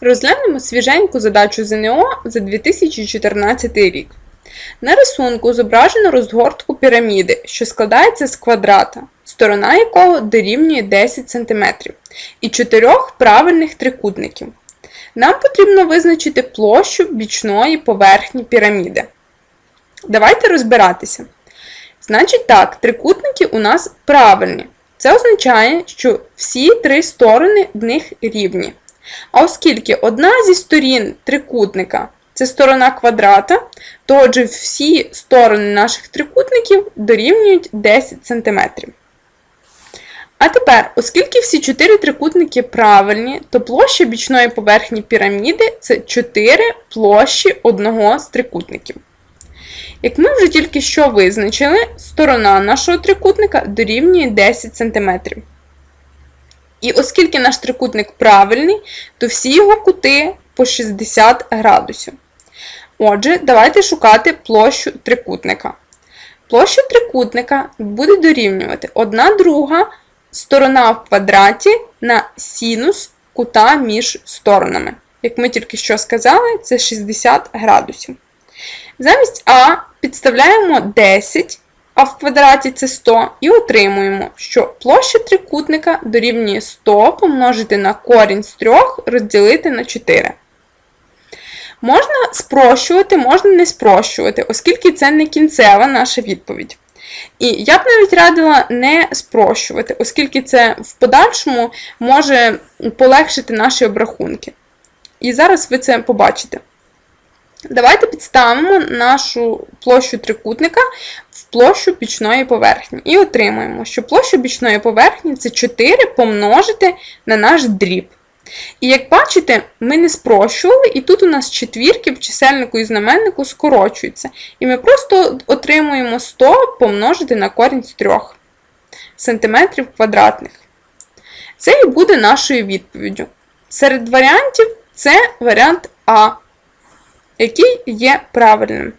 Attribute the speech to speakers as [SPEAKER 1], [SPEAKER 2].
[SPEAKER 1] Розглянемо свіженьку задачу ЗНО за 2014 рік. На рисунку зображено розгортку піраміди, що складається з квадрата, сторона якого дорівнює 10 см, і чотирьох правильних трикутників. Нам потрібно визначити площу бічної поверхні піраміди. Давайте розбиратися. Значить так, трикутники у нас правильні. Це означає, що всі три сторони в них рівні. А оскільки одна зі сторін трикутника це сторона квадрата, то отже всі сторони наших трикутників дорівнюють 10 см. А тепер, оскільки всі чотири трикутники правильні, то площа бічної поверхні піраміди це 4 площі одного з трикутників. Як ми вже тільки що визначили, сторона нашого трикутника дорівнює 10 см. І оскільки наш трикутник правильний, то всі його кути по 60 градусів. Отже, давайте шукати площу трикутника. Площа трикутника буде дорівнювати 1 друга сторона в квадраті на синус кута між сторонами. Як ми тільки що сказали, це 60 градусів. Замість А підставляємо 10, а в квадраті це 100, і отримуємо, що площа трикутника дорівнює 100 помножити на корінь з 3 розділити на 4. Можна спрощувати, можна не спрощувати, оскільки це не кінцева наша відповідь. І я б навіть радила не спрощувати, оскільки це в подальшому може полегшити наші обрахунки. І зараз ви це побачите. Давайте підставимо нашу площу трикутника в площу бічної поверхні. І отримаємо, що площа бічної поверхні це 4 помножити на наш дріб. І як бачите, ми не спрощували, і тут у нас четвірки в чисельнику і знаменнику скорочуються. І ми просто отримуємо 100 помножити на корінь з 3 см квадратних. Це і буде нашою відповіддю. Серед варіантів це варіант А, який є правильним.